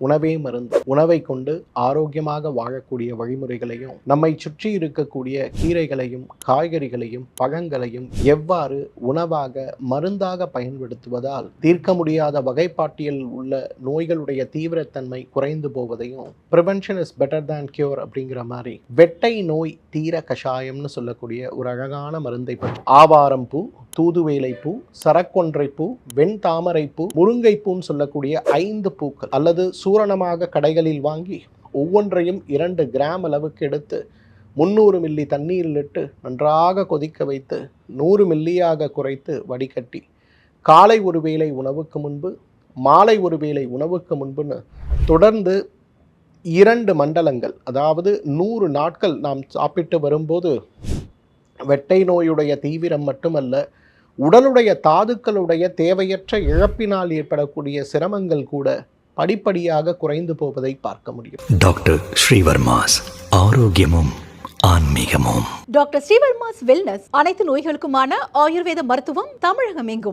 உணவே மருந்து உணவை கொண்டு ஆரோக்கியமாக வாழக்கூடிய வழிமுறைகளையும் நம்மை சுற்றி இருக்கக்கூடிய கீரைகளையும் காய்கறிகளையும் பழங்களையும் எவ்வாறு உணவாக மருந்தாக பயன்படுத்துவதால் தீர்க்க முடியாத வகைப்பாட்டியல் உள்ள நோய்களுடைய தீவிரத்தன்மை குறைந்து போவதையும் prevention is better than cure அப்படிங்கிற மாதிரி வெட்டை நோய் தீர கஷாயம்னு சொல்லக்கூடிய ஒரு அழகான மருந்தை பற்றி. ஆவாரம் பூ தூதுவேலை பூ சரக்கொன்றை பூ வெண்தாமரை பூ முருங்கைப்பூன்னு சொல்லக்கூடிய ஐந்து பூக்கள் அல்லது சூரணமாக கடைகளில் வாங்கி ஒவ்வொன்றையும் இரண்டு கிராம் அளவுக்கு எடுத்து முந்நூறு மில்லி தண்ணீரில் இட்டு நன்றாக கொதிக்க வைத்து நூறு மில்லியாக குறைத்து வடிகட்டி காலை ஒரு வேளை உணவுக்கு முன்பு மாலை ஒரு வேளை உணவுக்கு முன்புன்னு தொடர்ந்து இரண்டு மண்டலங்கள் அதாவது நூறு நாட்கள் நாம் சாப்பிட்டு வரும்போது வெட்டை நோயுடைய தீவிரம் மட்டுமல்ல உடலுடைய தாதுக்களுடைய தேவையற்ற இழப்பினால் ஏற்படக்கூடிய சிரமங்கள் கூட படிப்படியாக குறைந்து போவதை பார்க்க முடியும். டாக்டர் ஸ்ரீவர்மாஸ் ஆரோக்கியமும் ஆன்மீகமும். டாக்டர் ஸ்ரீவர்மாஸ் வெல்னஸ் அனைத்து நோய்களுக்குமான ஆயுர்வேத மருத்துவம் தமிழகம் எங்கும்